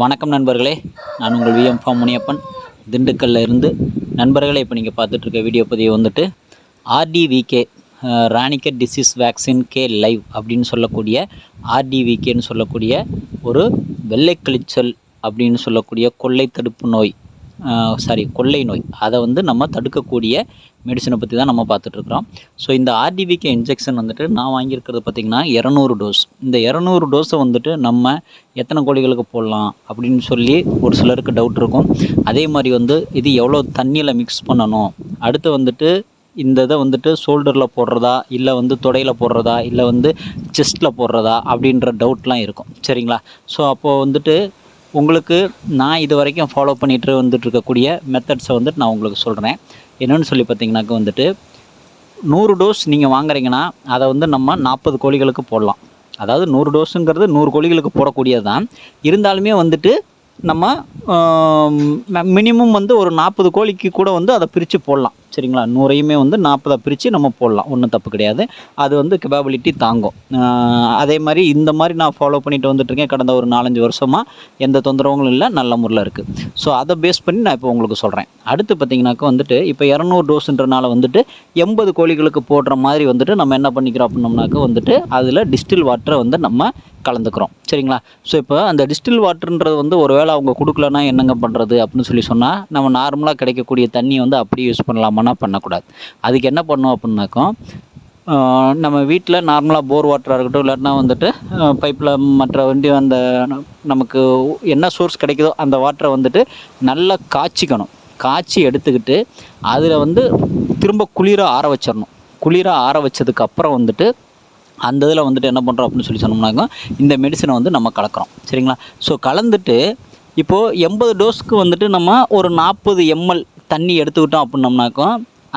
வணக்கம் நண்பர்களே. நான் உங்கள் விஎம் ஃபார்ம் முனியப்பன். திண்டுக்கல்ல இருந்து நண்பர்களே இப்போ நீங்கள் பார்த்துட்ருக்க வீடியோ பதிவு வந்துட்டு RDVK Ranikhet disease vaccine K live அப்படின்னு சொல்லக்கூடிய ஆர்டிவிகேன்னு சொல்லக்கூடிய ஒரு வெள்ளைக்கிளிச்சல் அப்படின்னு சொல்லக்கூடிய கொள்ளை தடுப்பு நோய் சாரி கொள்ளை நோய். அதை வந்து நம்ம தடுக்கக்கூடிய மெடிசனை பற்றி தான் நம்ம பார்த்துட்ருக்குறோம் ஸோ இந்த ஆர்டிவிகே இன்ஜெக்ஷன் வந்துட்டு நான் வாங்கியிருக்கிறது பார்த்திங்கன்னா இரநூறு டோஸ் இந்த இரநூறு டோஸை வந்துட்டு நம்ம எத்தனை கோழிகளுக்கு போடலாம் அப்படின்னு சொல்லி ஒரு சிலருக்கு டவுட் இருக்கும். அதே மாதிரி வந்து இது எவ்வளோ தண்ணியில் மிக்ஸ் பண்ணணும்? அடுத்து வந்துட்டு இந்த இதை வந்துட்டு ஷோல்டரில் போடுறதா? இல்லை வந்து தொடையில் போடுறதா? இல்லை வந்து செஸ்ட்டில் போடுறதா? அப்படின்ற டவுட்லாம் இருக்கும். சரிங்களா? ஸோ அப்போது வந்துட்டு உங்களுக்கு நான் இது வரைக்கும் ஃபாலோ பண்ணிட்டு வந்துட்டு இருக்கக்கூடிய மெத்தட்ஸை வந்துட்டு நான் உங்களுக்கு சொல்கிறேன் என்னென்னு சொல்லி பார்த்தீங்கன்னாக்க வந்துட்டு நூறு டோஸ் நீங்கள் வாங்குறீங்கன்னா அதை வந்து நம்ம நாற்பது கோழிகளுக்கு போடலாம். அதாவது நூறு டோஸுங்கிறது நூறு கோழிகளுக்கு போடக்கூடியது தான் இருந்தாலுமே வந்துட்டு நம்ம மினிமம் வந்து ஒரு நாற்பது கோழிக்கு கூட வந்து அதை பிரித்து போடலாம். சரிங்களா? நூறையுமே வந்து நாற்பதாக பிரித்து நம்ம போடலாம். ஒன்றும் தப்பு கிடையாது. அது வந்து கெபாபிலிட்டி தாங்கும். அதே மாதிரி இந்த மாதிரி நான் ஃபாலோ பண்ணிட்டு வந்துட்டுருக்கேன் கடந்த ஒரு நாலஞ்சு வருஷமாக எந்த தொந்தரவுகளும் இல்லை. நல்ல முறையில் இருக்குது ஸோ அதை பேஸ் பண்ணி நான் இப்போ உங்களுக்கு சொல்கிறேன் அடுத்து பார்த்தீங்கன்னாக்கா வந்துட்டு இப்போ இரநூறு டோஸுன்றனால வந்துட்டு எண்பது கோழிகளுக்கு போடுற மாதிரி வந்துட்டு நம்ம என்ன பண்ணிக்கிறோம் அப்படின்னோம்னாக்கா வந்துட்டு அதில் டிஸ்டில் வாட்டரை வந்து நம்ம கலந்துக்கிறோம். சரிங்களா? ஸோ இப்போ அந்த டிஸ்டில் வாட்டர்ன்றது வந்து ஒரு வேளை அவங்க கொடுக்கலன்னா என்னங்க பண்ணுறது அப்படின்னு சொல்லி சொன்னால் நம்ம நார்மலாக கிடைக்கக்கூடிய தண்ணியை வந்து அப்படியே யூஸ் பண்ணலாமா? பண்ணலாமான்னா பண்ணக்கூடாது. அதுக்கு என்ன பண்ணோம் அப்படின்னாக்கோ நம்ம வீட்டில் நார்மலாக போர் வாட்டராக இருக்கட்டும் இல்லாட்டினா வந்துட்டு பைப்பில் மற்ற வண்டி அந்த நமக்கு என்ன சோர்ஸ் கிடைக்குதோ அந்த வாட்டரை வந்துட்டு நல்லா காய்ச்சிக்கணும். காய்ச்சி எடுத்துக்கிட்டு அதில் வந்து திரும்ப குளிராக ஆற வச்சிடணும் குளிராக ஆற வச்சதுக்கு அப்புறம் வந்துட்டு அந்த இதில் வந்துட்டு என்ன பண்ணுறோம் அப்படின்னு சொல்லி சொன்னோம்னாக்கா இந்த மெடிசனை வந்து நம்ம கலக்கிறோம். சரிங்களா? ஸோ கலந்துட்டு இப்போது எண்பது டோஸ்க்கு வந்துட்டு நம்ம ஒரு நாற்பது எம்எல் தண்ணி எடுத்துக்கிட்டோம் அப்படின்னோம்னாக்கா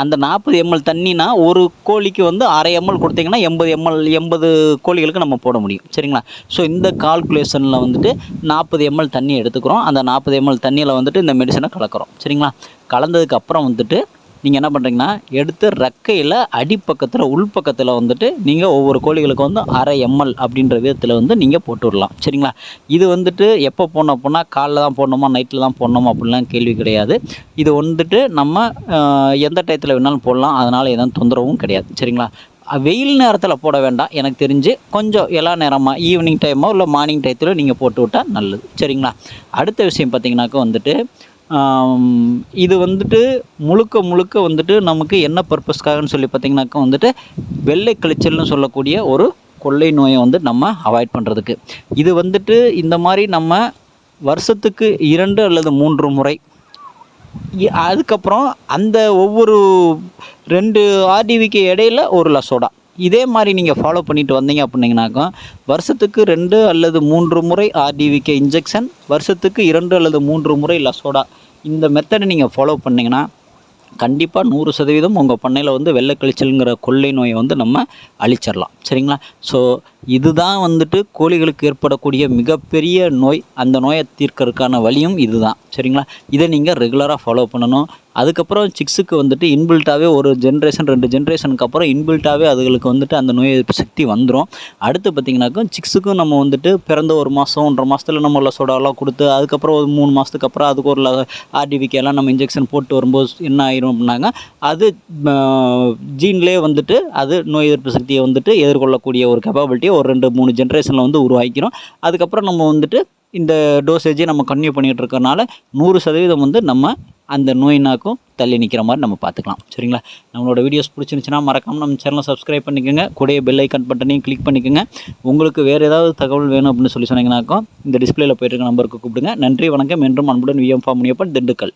அந்த நாற்பது எம்எல் தண்ணினா ஒரு கோழிக்கு வந்து அரை எம்எல் கொடுத்தீங்கன்னா எண்பது எம்எல் எண்பது கோழிகளுக்கு நம்ம போட முடியும். சரிங்களா? ஸோ இந்த கால்குலேஷனில் வந்துட்டு நாற்பது எம்எல் தண்ணி எடுத்துக்கிறோம். அந்த நாற்பது எம்எல் தண்ணியில் வந்துட்டு இந்த மெடிசனை கலக்கிறோம். சரிங்களா? கலந்ததுக்கு அப்புறம் வந்துட்டு நீங்கள் என்ன பண்ணுறீங்கன்னா எடுத்து ரெக்கையில் அடிப்பக்கத்தில் உள்பக்கத்தில் வந்துட்டு நீங்கள் ஒவ்வொரு கோழிகளுக்கு வந்து அரை எம்எல் அப்படின்ற விதத்தில் வந்து நீங்கள் போட்டு விடலாம். சரிங்களா? இது வந்துட்டு எப்போ போடணும் அப்படின்னா காலைல தான் போடணுமா நைட்டில் தான் போடணுமா அப்படிலாம் கேள்வி கிடையாது. இது வந்துட்டு நம்ம எந்த டயத்தில் வேணாலும் போடலாம். அதனால் எதுவும் தொந்தரவும் கிடையாது. சரிங்களா? வெயில் நேரத்தில் போட வேண்டாம். எனக்கு தெரிஞ்சு கொஞ்சம் எல்லா நேரமாக ஈவினிங் டைமோ இல்லை மார்னிங் டயத்தில் நீங்கள் போட்டு விட்டால் நல்லது. சரிங்களா? அடுத்த விஷயம் பார்த்தீங்கன்னாக்கா வந்துட்டு இது வந்துட்டு முழுக்க முழுக்க வந்துட்டு நமக்கு என்ன பர்பஸ்க்காகன்னு சொல்லி பார்த்தீங்கன்னாக்கா வந்துட்டு வெள்ளை கழிச்சல்னு சொல்லக்கூடிய ஒரு கொள்ளை நோயை வந்து நம்ம அவாய்ட் பண்ணுறதுக்கு இது வந்துட்டு இந்த மாதிரி நம்ம வருஷத்துக்கு இரண்டு அல்லது மூன்று முறை அதுக்கப்புறம் அந்த ஒவ்வொரு ரெண்டு ஆர்டிவிக்கு இடையில ஒரு லசோடா. இதே மாதிரி நீங்கள் ஃபாலோ பண்ணிட்டு வந்தீங்க அப்படின்னீங்கனாக்கா வருஷத்துக்கு ரெண்டு அல்லது மூன்று முறை ஆர்டிவிகே இன்ஜெக்ஷன் வருஷத்துக்கு இரண்டு அல்லது மூன்று முறை லசோடா இந்த மெத்தடை நீங்கள் ஃபாலோ பண்ணிங்கன்னா கண்டிப்பாக நூறு சதவீதம் உங்கள் பண்ணையில் வந்து வெள்ளை கழிச்சல்ங்கிற கொள்ளை நோயை வந்து நம்ம அழிச்சிடலாம். சரிங்களா? ஸோ இதுதான் வந்துட்டு கோழிகளுக்கு ஏற்படக்கூடிய மிகப்பெரிய நோய். அந்த நோயை தீர்க்கறதுக்கான வழியும் இதுதான். சரிங்களா? இதை நீங்கள் ரெகுலராக ஃபாலோ பண்ணணும். அதுக்கப்புறம் சிக்ஸுக்கு வந்துட்டு இன்பில்ட்டாகவே ஒரு ஜென்ரேஷன் ரெண்டு ஜென்ரேஷனுக்கு அப்புறம் இன்பில்ட்டாகவே அதுகளுக்கு வந்துட்டு அந்த நோய் எதிர்ப்பு சக்தி வந்துடும் அடுத்து பார்த்திங்கனாக்கா சிக்ஸுக்கும் நம்ம வந்துட்டு பிறந்த ஒரு மாதம் ஒன்றரை மாதத்தில் நம்ம லசோடாலாம் கொடுத்து அதுக்கப்புறம் ஒரு மூணு மாதத்துக்கு அப்புறம் அதுக்கு ஒரு ஆர்டிவிக்கு நம்ம இன்ஜெக்ஷன் போட்டு வரும்போது என்ன ஆயிரும் அப்படின்னாங்க அது ஜீன்லேயே வந்துட்டு அது நோய் எதிர்ப்பு சக்தியை வந்துட்டு எதிர்கொள்ளக்கூடிய ஒரு கெப்பாபிலிட்டியை ஒரு ரெண்டு மூணு ஜென்ரேஷனில் வந்து உருவாக்கிறோம் அதுக்கப்புறம் நம்ம வந்துட்டு இந்த டோசேஜை நம்ம கன்டினியூ பண்ணிகிட்டு இருக்கறனால நூறு சதவீதம் வந்து நம்ம அந்த நோயினாக்கும் தள்ளி நிற்கிற மாதிரி நம்ம பார்த்துக்கலாம். சரிங்களா? நம்மளோட வீடியோஸ் பிடிச்சிருந்துச்சுன்னா மறக்காமல் நம்ம சேனலை சப்ஸ்கிரைப் பண்ணிக்கோங்க. கூடயே பெல் ஐக்கன் பட்டனையும் கிளிக் பண்ணிக்கோங்க. உங்களுக்கு வேறு ஏதாவது தகவல் வேணும் அப்படின்னு சொல்லி சொன்னீங்கன்னாக்கோ இந்த டிஸ்பிளேயில் போயிட்டு இருக்க நம்பருக்கு கூப்பிடுங்க. நன்றி வணக்கம். என்றும் அன்புடன் விஎம் ஃபார்ம் முனியப்பன் திண்டுக்கல்.